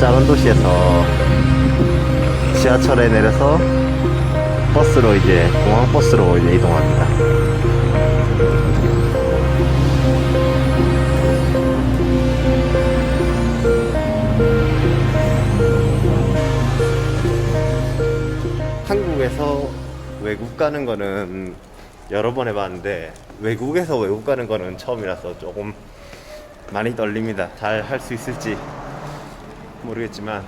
작은 도시에서 지하철에 내려서 버스로 이제 공항 버스로 이제 이동합니다. 한국에서 외국 가는 거는 여러 번 해봤는데 외국에서 외국 가는 거는 처음이라서 조금 많이 떨립니다. 잘 할 수 있을지 모르겠지만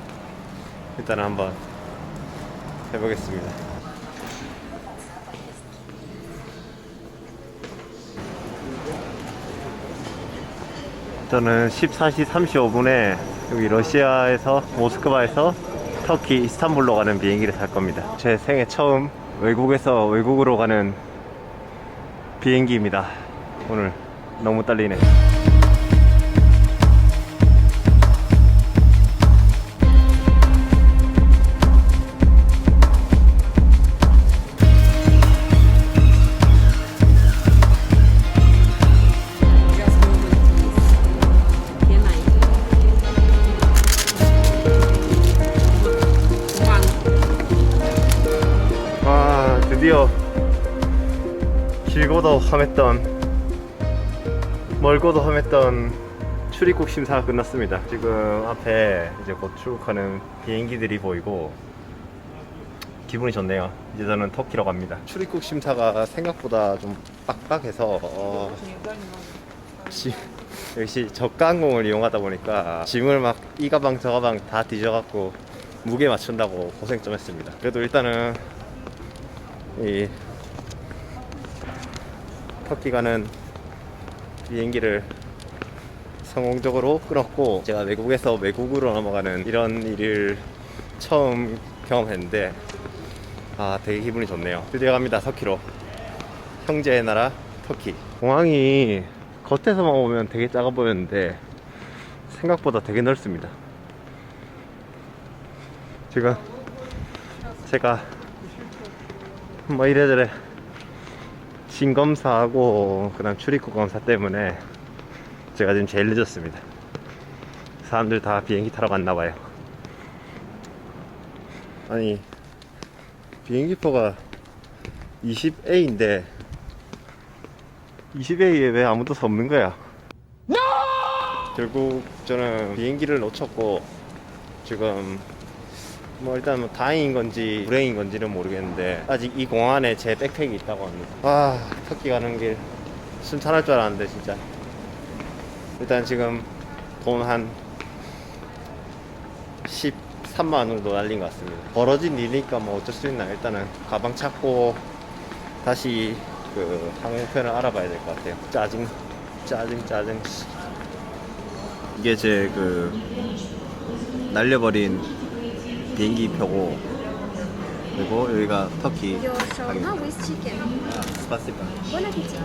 일단은 한번 해보겠습니다. 저는 14시 35분에 여기 러시아에서 모스크바에서 터키 이스탄불로 가는 비행기를 탈 겁니다. 제 생애 처음 외국에서 외국으로 가는 비행기입니다. 오늘 너무 떨리네. 드디어 길고도 험했던 멀고도 험했던 출입국 심사가 끝났습니다. 지금 앞에 이제 곧 출국하는 비행기들이 보이고 기분이 좋네요. 이제 저는 터키로 갑니다. 출입국 심사가 생각보다 좀 빡빡해서 어, 지- 역시 저가 항공을 이용하다 보니까 짐을 막 이 가방 저 가방 다 뒤져갖고 무게 맞춘다고 고생 좀 했습니다. 그래도 일단은 이 터키 가는 비행기를 성공적으로 끊었고 제가 외국에서 외국으로 넘어가는 이런 일을 처음 경험했는데 아 되게 기분이 좋네요. 드디어 갑니다 터키로. 형제의 나라 터키. 공항이 겉에서만 보면 되게 작아 보였는데 생각보다 되게 넓습니다. 지금 제가 뭐 이래저래 진 검사하고 그다음 출입국 검사 때문에 제가 지금 제일 늦었습니다. 사람들 다 비행기 타러 갔나 봐요. 아니 비행기표가 20A인데 20A에 왜 아무도 없는 거야? 결국 저는 비행기를 놓쳤고 지금 뭐 일단 뭐 다행인 건지 불행인 건지는 모르겠는데 아직 이 공항에 제 백팩이 있다고 합니다. 아 터키 가는 길 순탄할 줄 알았는데 진짜 일단 지금 돈 한 13만 원 정도 날린 것 같습니다. 벌어진 일이니까 뭐 어쩔 수 있나 일단은 가방 찾고 다시 그 항공편을 알아봐야 될 것 같아요. 짜증 짜증 짜증 이게 제 그 날려버린 비행기 표고 그리고 여기가 터키 Your shawarma 가격입니다. with chicken. 스파시바 Bon appétit.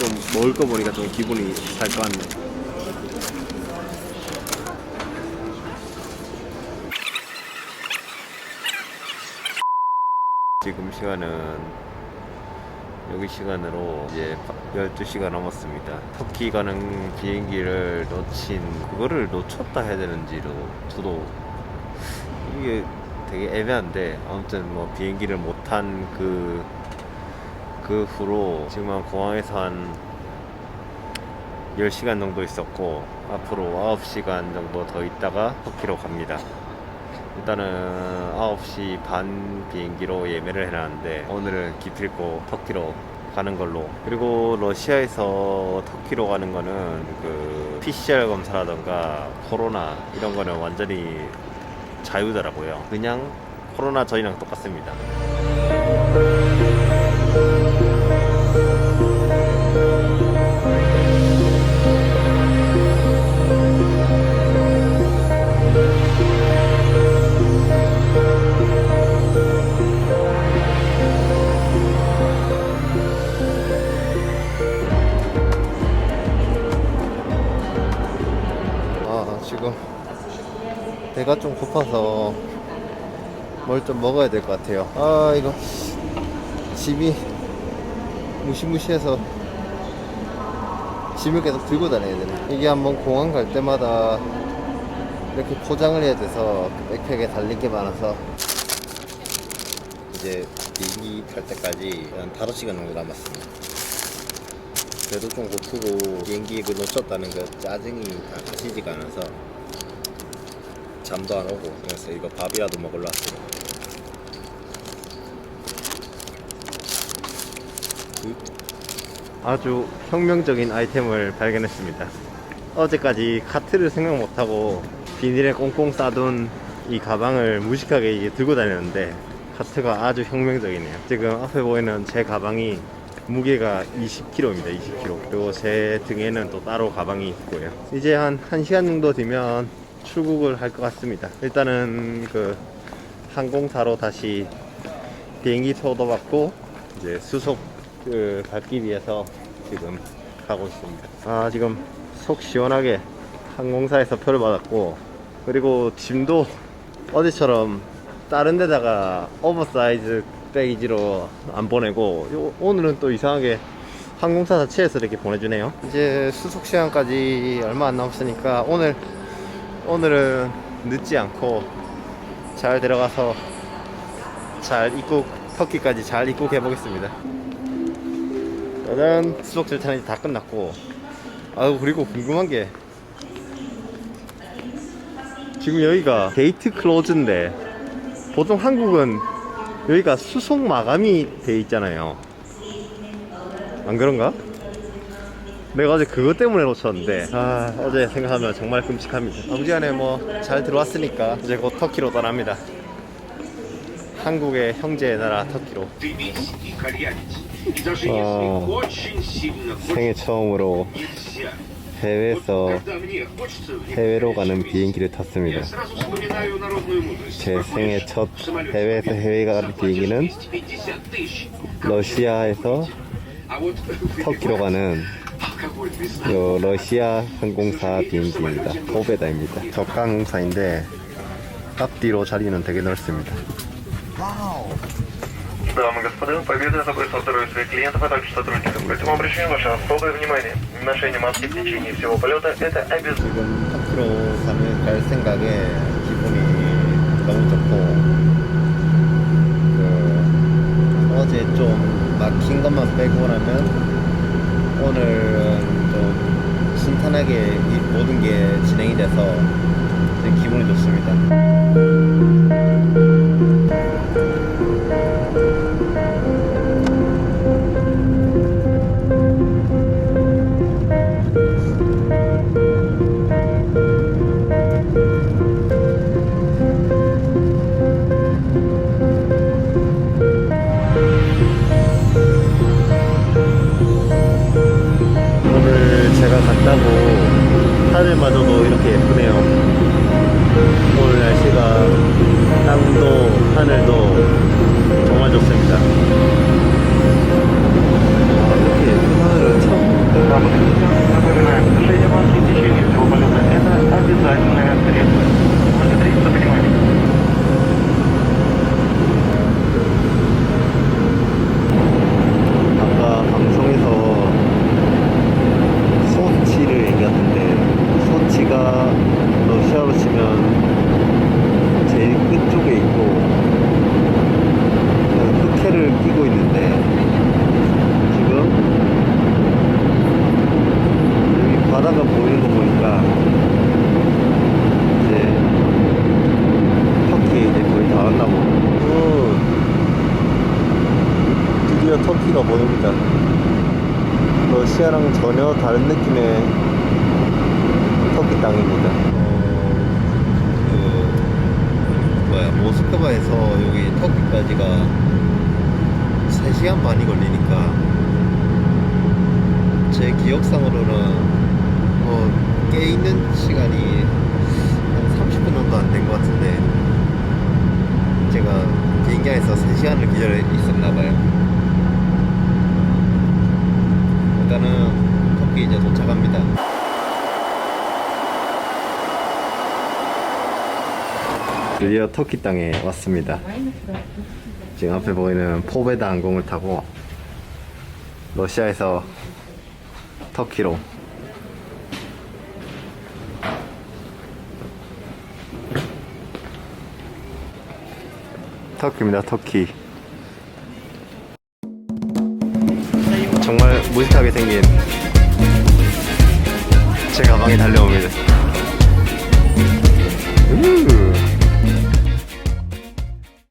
좀 먹을 거 보니까 좀 기분이 살것 같네 지금 시간은 여기 시간으로 이제 12시가 넘었습니다. 터키 가는 비행기를 놓친, 그거를 놓쳤다 해야 되는지도 저도 이게 되게 애매한데 아무튼 뭐 비행기를 못탄 그, 그 후로 지금 한 공항에서 한 10시간 정도 있었고 앞으로 9시간 정도 더 있다가 터키로 갑니다. 일단은 9시 반 비행기로 예매를 해놨는데 오늘은 기필코 터키로 가는 걸로. 그리고 러시아에서 터키로 가는 거는 그 PCR 검사라던가 코로나 이런 거는 완전히 자유더라고요. 그냥 코로나 저희랑 똑같습니다 배가 좀 고파서 뭘 좀 먹어야 될 것 같아요. 아 이거 집이 무시무시해서 짐을 계속 들고 다녀야 되는 이게 한번 공항 갈 때마다 이렇게 포장을 해야 돼서 그 백팩에 달린 게 많아서 이제 비행기 탈 때까지 한 5시간 정도 남았습니다. 그래도 좀 고프고 비행기 그 놓쳤다는 그 짜증이 다 가시지가 않아서 잠도 안 오고 그래서 이거 밥이라도 먹으러 왔어요 아주 혁명적인 아이템을 발견했습니다. 어제까지 카트를 생각 못하고 비닐에 꽁꽁 싸둔 이 가방을 무식하게 들고 다녔는데 카트가 아주 혁명적이네요. 지금 앞에 보이는 제 가방이 무게가 20kg입니다. 20kg. 그리고 제 등에는 또 따로 가방이 있고요. 이제 한 1시간 정도 뒤면 출국을 할 것 같습니다. 일단은 그 항공사로 다시 비행기 표도 받고 이제 수속 그 밟기 위해서 지금 가고 있습니다. 아 지금 속 시원하게 항공사에서 표를 받았고 그리고 짐도 어제처럼 다른 데다가 오버사이즈 백이지로 안 보내고 요- 오늘은 또 이상하게 항공사 자체에서 이렇게 보내주네요. 이제 수속 시간까지 얼마 안 남았으니까 오늘 오늘은 늦지 않고 잘 들어가서 잘 입국 터키까지 잘 입국해 보겠습니다. 짜잔 수속 절차는 이제 다 끝났고 아 그리고 궁금한 게 지금 여기가 게이트 클로즈인데 보통 한국은 여기가 수속 마감이 돼 있잖아요. 안 그런가? 내가 어제 그것 때문에 놓쳤는데. 아, 어제 생각하면 정말 끔찍합니다. 아무지안에 뭐 잘 들어왔으니까 이제 곧 터키로 떠납니다. 한국의 형제의 나라 터키로. 어, 생애 처음으로 해외에서 해외로 가는 비행기를 탔습니다. 제 생애 첫 해외에서 해외가 가는 비행기는 러시아에서 터키로 가는 요 러시아 항공사 비행기입니다. 포베다입니다. 저가 항공사인데 앞뒤로 자리는 되게 넓습니다. Дамы и господа, Победа за здоровья своих клиентов, а также сотрудников. По этому обращаем ваше особое внимание. Ношение маски в течение всего полета – это обязательно. 지금 터키로 가는 갈 생각에 기분이 너무 좋고 그 어제 좀 막힌 것만 빼고라면 오늘은 좀 순탄하게 이 모든 게 진행이 돼서 기분이 좋습니다. 모스크바에서 여기 터키까지가 3시간 반이 걸리니까 제 기억상으로는 뭐깨 있는 시간이 한 30분 정도 안 된 것 같은데 제가 비행기 안에서 3시간을 기다려 있었나 봐요. 일단은 터키 이제 도착합니다. 드디어 터키 땅에 왔습니다. 지금 앞에 보이는 포베다 항공을 타고 러시아에서 터키로 터키입니다. 터키. 정말 무식하게 생긴 제 가방이 달려옵니다. 음.